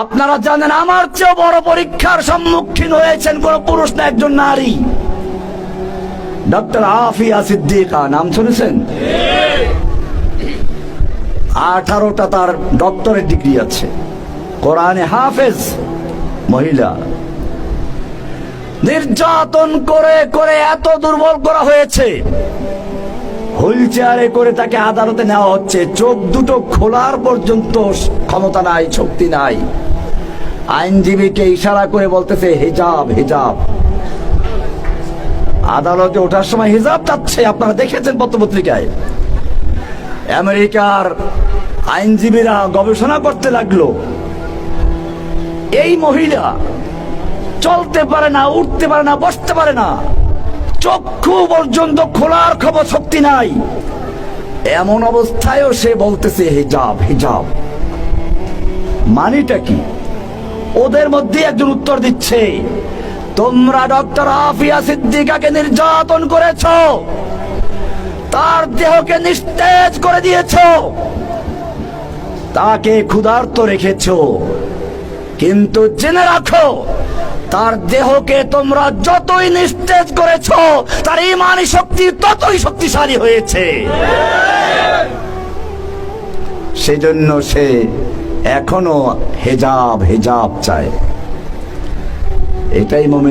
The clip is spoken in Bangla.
আপনারা জানেন আমার চেয়ে বড় পরীক্ষার সম্মুখীন হয়েছেন কোন পুরুষ না একজন নারী। ডক্টর আফিয়া সিদ্দিকা, নাম শুনেছেন? আঠারোটা তার ডক্টরের ডিগ্রি আছে। কোরআনে হাফেজ, মহিলা। নির্যাতন করে করে এত দুর্বল করা হয়েছে। হুইল চেয়ারে করে তাকে আদালতে নেওয়া হচ্ছে। চোখ দুটো খোলার পর্যন্ত ক্ষমতা নাই, শক্তি নাই। আইনজীবীকে ইশারা করে বলতেছে, হিজাব হিজাব। আদালতে ওঠার সময় হিজাব চাচ্ছে। আপনারা দেখেছেন পত্রপত্রিকায়। আমেরিকার আইনজীবীরা গবেষণা করতে লাগল। এই মহিলা চলতে পারে না, উঠতে পারে না, বসতে পারে না। চক্ষু পর্যন্ত খোলার খবর শক্তি নাই। এমন অবস্থায়ও সে বলতেছে, হিজাব হিজাব। মানিটা কি? ওদের মধ্যে একজন উত্তর দিচ্ছে, তোমরা ডক্টর আফিয়া সিদ্দিকাকে নির্যাতন করেছ। তার দেহকে নিস্তেজ করে দিয়েছ। তাকে ক্ষুধার্ত রেখেছ। কিন্তু জেনে রাখো তার দেহকে তোমরা যতই নিস্তেজ করেছ, তার ইমানি শক্তি ততই শক্তিশালী হয়েছে। সেজন্য সে এখনও হেজাব হেজাব চায়। এটাই মোমেন